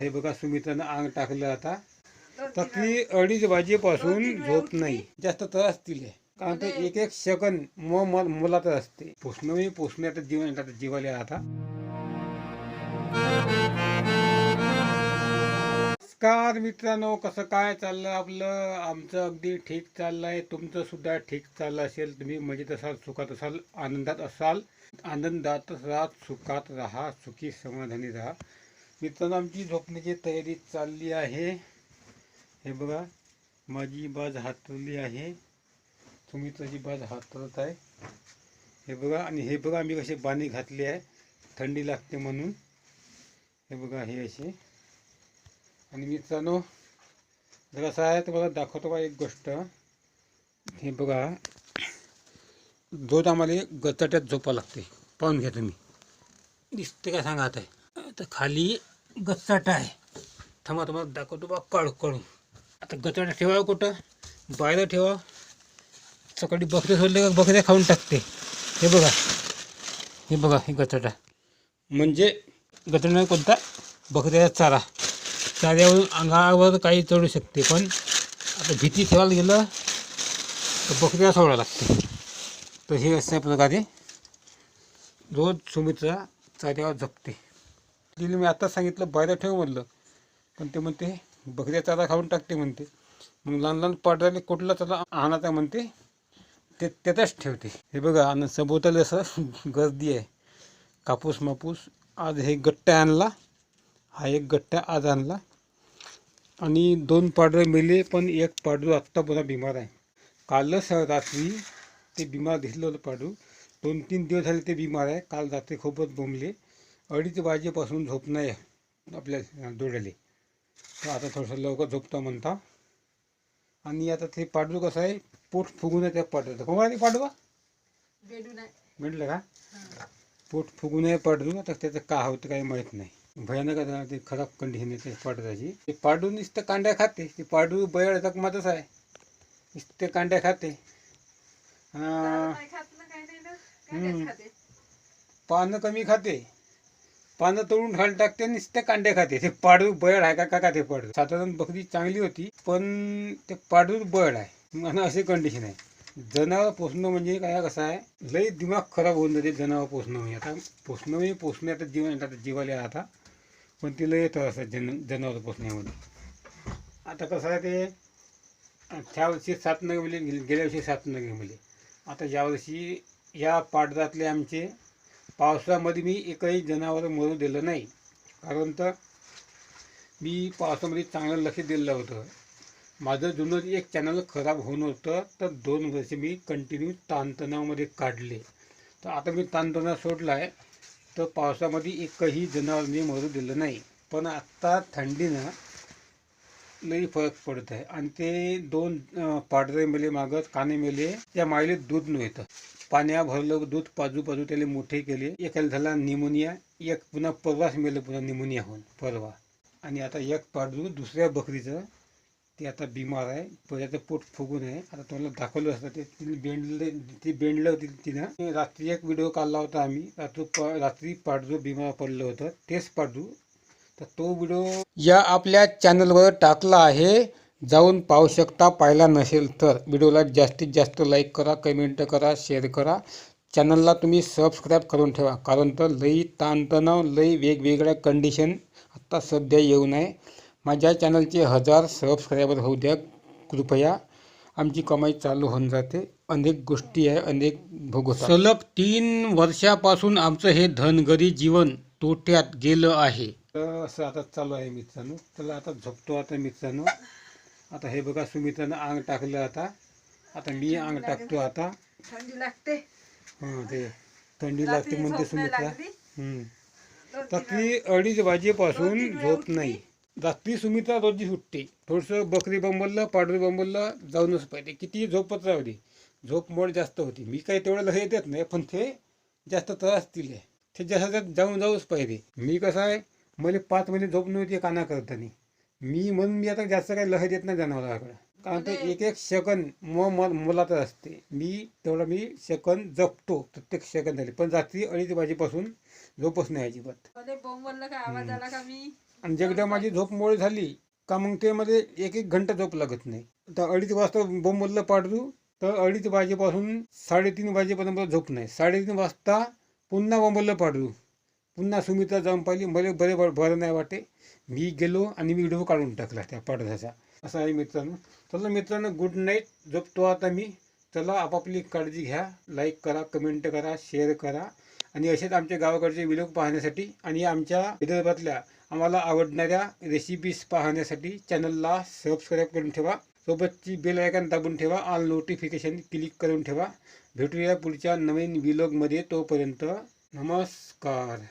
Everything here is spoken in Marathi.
हे बघा सुमित्रानं अंग टाकलं आता. तर ती अडीच वाजेपासून झोप नाही. जास्त त्रास दिले कारण ते एक एक सेकंद मुलात असते. पोसणं पोसणे आता जीवन जीवाले आता. नमस्कार मित्रांनो कसं काय चाललं आपलं? आमचं अगदी ठीक चाललंय. तुमचं सुद्धा ठीक चाललं असेल तुम्ही मजेत असाल सुखात असाल आनंदात असाल आनंदात राहा सुखात राहा सुखी समाधानी राहा. मित्रांनो आमची झोपण्याची तयारी चालली आहे. हे बघा माझी बाज हातरली आहे. सुमित्राची बाज हातरत आहे. हे बघा आणि हे बघा आम्ही कसे बाणी घातली आहे. थंडी लागते म्हणून. हे बघा हे असे. आणि मित्रांनो जरासा आहे तर मला दाखवतो का एक गोष्ट. हे बघा रोज आम्हाला गचाट्यात झोपा लागते. पाहून घ्या तुम्ही. दिसते का सांगा आता. तर खाली गचाटा आहे. थांबा तुम्हाला दाखवतो बा काढू काढून. आता गचाटा ठेवा कुठं? बायला ठेवा. सकाळी बकरे सोडले का बकऱ्या खाऊन टाकते. हे बघा. हे बघा हे गचाटा म्हणजे गचाटा कोणता? बकऱ्याचा चारा. चाऱ्यावरून अंगावर काही चढू शकते पण आता भीती ठेवायला गेलं तर बकऱ्या सोडावं लागते. तर हे अशा प्रकारे रोज सुमित्रा चाऱ्यावर जपते. तिला मी आता सांगितलं बाहेर ठेव म्हणलं. पण ते म्हणते बकऱ्या चारा खाऊन टाकते म्हणते. मग लहान लहान पाडराले कुठला चारा आणायचा म्हणते ते त्यातच ठेवते. हे बघा आणि सभोवताली असं गर्दी आहे. कापूस मापूस आज हे गट्ट्या आणला. हा एक गट्ट्या आज आणला. आणि दोन पाडरं मेले पण एक पाडू आत्ता पुन्हा बिमार आहे. कालच रात्री ते बिमार दिसलं होतं पाडू दोन तीन दिवस झाले ते बिमार आहे. काल रात्री खूपच बोंबले. अडीच वाजेपासून झोप नाही आहे आपल्या डोळ्याले. तर आता थोडंसं लवकर झोपता म्हणता. आणि आता ते पाडू कसं आहे पोट फुगून आहे त्या कोण आहे पाडवा म्हटलं का? पोट फुगून आहे पाडू आता त्याचं का होतं काही माहीत नाही. भयानक ते खराब कंडिशन आहे त्या पाडूची. ते पाडू नुसतं कांड्या खाते. ते पाडू बयाळ जखमातच आहे. नुसते कांड्या खाते. पानं कमी खाते. पानं तोडून खाली टाकते आणि ते कांड्या खाते. ते पाडू बळ आहे का का ते पाडू साधारण बकरी चांगली होती पण ते पाडू बळ आहे. म्हणा असे कंडिशन आहे. जनावर पोसणं म्हणजे काय कसं आहे लई दिमाग खराब होऊन जाते जनावर पोसणं म्हणजे. आता पोसणं म्हणजे पोसणे आता जीवन आता जीवाले आता पण ते लई येतं असं जन जनावर पोसण्यामध्ये. आता कसं आहे ते त्या वर्षी सात नगे मिले गेल्या वर्षी सात नगे मिले. आता यावर्षी या पाडरातले आमचे पावसामध्ये मी एकही जनावर मरू दिलं नाही. कारण तर मी पावसामध्ये चांगलं लक्ष दिलं होतं. माझं जुनं एक चॅनल खराब होऊन होतं तर दोन वर्ष मी कंटिन्यू ताणतणावामध्ये काढले. तर आता मी ताणतणाव सोडला आहे तर पावसामध्ये एकही जनावर मी मरू दिलं नाही. पण आत्ता थंडीनं लई फरक पडत आहे. आणि ते दोन पाडरे मेले मागत काने मेले त्या मायले दूध नव्हतं पाण्या भरलं दूध पाजू पाजू त्याला मोठे केले. एकाला झाला निमोनिया एक पुन्हा परवाच मेलं पुन्हा निमोनिया होऊन परवा. आणि आता एक पाडू दुसऱ्या बकरीचं ते आता बिमार आहे. पहिल्याचं पोट फुगून आहे. आता तुम्हाला दाखवलं असतं ते तिने बेंडलं ती बेंडलं होती तिनं. रात्री एक व्हिडिओ काढला होता आम्ही. रात्री रात्री पाडजू बिमार पडलं होतं. तेच पाडू तर तो व्हिडिओ या आपल्या चॅनलवर टाकला आहे. जाऊन पाहू शकता. पाहिला नसेल तर व्हिडिओला जास्तीत जास्त लाईक करा कमेंट करा शेअर करा. चॅनलला तुम्ही सबस्क्राईब करून ठेवा. कारण तर लई ताणतणाव लई वेगवेगळ्या कंडिशन आत्ता सध्या येऊ नये. माझ्या चॅनलचे हजार सबस्क्रायबर होऊ द्या. कृपया. आमची कमाई चालू होऊन जाते. अनेक गोष्टी आहे अनेक भोग सलग तीन वर्षापासून आमचं हे धनगरी जीवन तोट्यात गेलं आहे. तर असं आता चालू आहे मित्रांनो. चला आता झोपतो आता मित्रांनो. आता हे बघा सुमित्रानं अंग टाकलं आता. आता मी अंग टाकतो आता. थंडी लागते. हं, ते थंडी लागते रात्री म्हणते सुमित्रा. लागली. दोन तर तीन ती अडीच वाजेपासून झोप. नाही. रात्री सुमित्रा रोजी सुटते. थोडंसं बकरी बंबललं पाडरी बंबललं जाऊनच पाहिजे. किती झोपत राहू दे. झोप मोड जास्त होती. मी काही तेवढं लक्ष देत नाही पण ते जास्त त्रास दिले. ते जास्त जाऊन जाऊच पाहिजे. मी कसं आहे मला पाच महिने झोप नव्हती काना करताना मी म्हणून मी आता जास्त काही लक्ष देत नाही जनावराकडे कारण ते एक एक सेकंद म म मुलात असते. मी तेवढा मी सेकंद जपतो प्रत्येक सेकंद झाले पण रात्री अडीच वाजेपासून झोपच नाही अजिबात. मध्ये बोंब बोललं का? आवाज आला का मी? आणि एकदा माझी झोप मोळ झाली का मग ते मध्ये एक एक घंटा झोप लागत नाही. तर अडीच वाजता बोंबललं पाडू तर अडीच वाजेपासून साडेतीन वाजेपर्यंत झोप नाही. साडेतीन वाजता पुन्हा बोंबललं पाडू पुन्हा सुमित्रा जाऊन पाहिली. मला बरे ब- बरं नाही वाटे मी गेलो आणि मी व्हिडिओ काढून टाकला त्या पडद्याचा असं आहे मित्रांनो. चला मित्रांनो गुड नाईट झोपतो आता मी. चला आपापली काळजी घ्या. लाईक करा कमेंट करा शेअर करा. आणि असेच आमच्या गावाकडचे व्हिडिओ पाहण्यासाठी आणि आमच्या विदर्भातल्या आम्हाला आवडणाऱ्या रेसिपीज पाहण्यासाठी चॅनलला सबस्क्राईब करून ठेवा. सोबतची बेल आयकॉन दाबून ठेवा. ऑल नोटिफिकेशन क्लिक करून ठेवा. भेटूया पुढच्या नवीन व्हिलॉगमध्ये तोपर्यंत. नमस्कार.